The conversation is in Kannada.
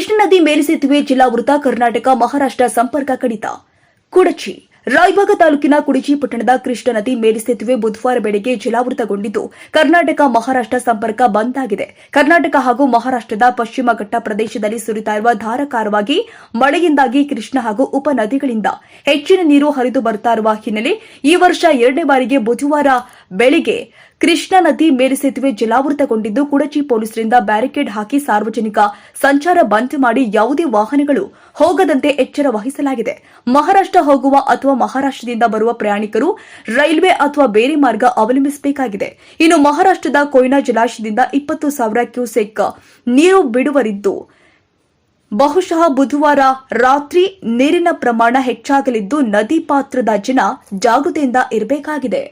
ಕೃಷ್ಣ ನದಿ ಮೇಲುಸೇತುವೆ ಜಿಲ್ಲಾ ವೃತ್ತ ಕರ್ನಾಟಕ ಮಹಾರಾಷ್ಟ್ರ ಸಂಪರ್ಕ ಕಡಿತ. ಕುಡಚಿ, ರಾಯಭಾಗ ತಾಲೂಕಿನ ಕುಡಚಿ ಪಟ್ಟಣದ ಕೃಷ್ಣ ನದಿ ಮೇಲ್ಸೇತುವೆ ಬುಧವಾರ ಬೆಳಗ್ಗೆ ಜಲಾವೃತಗೊಂಡಿದ್ದು ಕರ್ನಾಟಕ ಮಹಾರಾಷ್ಟ್ರ ಸಂಪರ್ಕ ಬಂದ್ ಆಗಿದೆ. ಕರ್ನಾಟಕ ಹಾಗೂ ಮಹಾರಾಷ್ಟ್ರದ ಪಶ್ಚಿಮ ಘಟ್ಟ ಪ್ರದೇಶದಲ್ಲಿ ಸುರಿತಾ ಇರುವ ಧಾರಾಕಾರವಾಗಿ ಮಳೆಯಿಂದಾಗಿ ಕೃಷ್ಣ ಹಾಗೂ ಉಪನದಿಗಳಿಂದ ಹೆಚ್ಚಿನ ನೀರು ಹರಿದು ಬರ್ತಾ ಇರುವ ಹಿನ್ನೆಲೆ ಈ ವರ್ಷ ಎರಡನೇ ಬಾರಿಗೆ ಬುಧವಾರ ಬೆಳಿಗ್ಗೆ ಕೃಷ್ಣಾ ನದಿ ಮೇಲ್ಸೇತುವೆ ಜಲಾವೃತಗೊಂಡಿದ್ದು ಕುಡಚಿ ಪೊಲೀಸರಿಂದ ಬ್ಯಾರಿಕೇಡ್ ಹಾಕಿ ಸಾರ್ವಜನಿಕ ಸಂಚಾರ ಬಂದ್ ಮಾಡಿ ಯಾವುದೇ ವಾಹನಗಳು ಹೋಗದಂತೆ ಎಚ್ಚರ ವಹಿಸಲಾಗಿದೆ. ಮಹಾರಾಷ್ಟ್ರ ಹೋಗುವ ಅಥವಾ ಮಹಾರಾಷ್ಟ್ರದಿಂದ ಬರುವ ಪ್ರಯಾಣಿಕರು ರೈಲ್ವೆ ಅಥವಾ ಬೇರೆ ಮಾರ್ಗ ಅವಲಂಬಿಸಬೇಕಾಗಿದೆ. ಇನ್ನು ಮಹಾರಾಷ್ಟ್ರದ ಕೊಯ್ನಾ ಜಲಾಶಯದಿಂದ ಇಪ್ಪತ್ತು ಸಾವಿರ ಕ್ಯೂಸೆಕ್ ನೀರು ಬಿಡುವರಿದ್ದು, ಬಹುಶಃ ಬುಧವಾರ ರಾತ್ರಿ ನೀರಿನ ಪ್ರಮಾಣ ಹೆಚ್ಚಾಗಲಿದ್ದು ನದಿ ಪಾತ್ರದ ಜನ ಜಾಗೃತೆಯಿಂದ ಇರಬೇಕಾಗಿದೆ.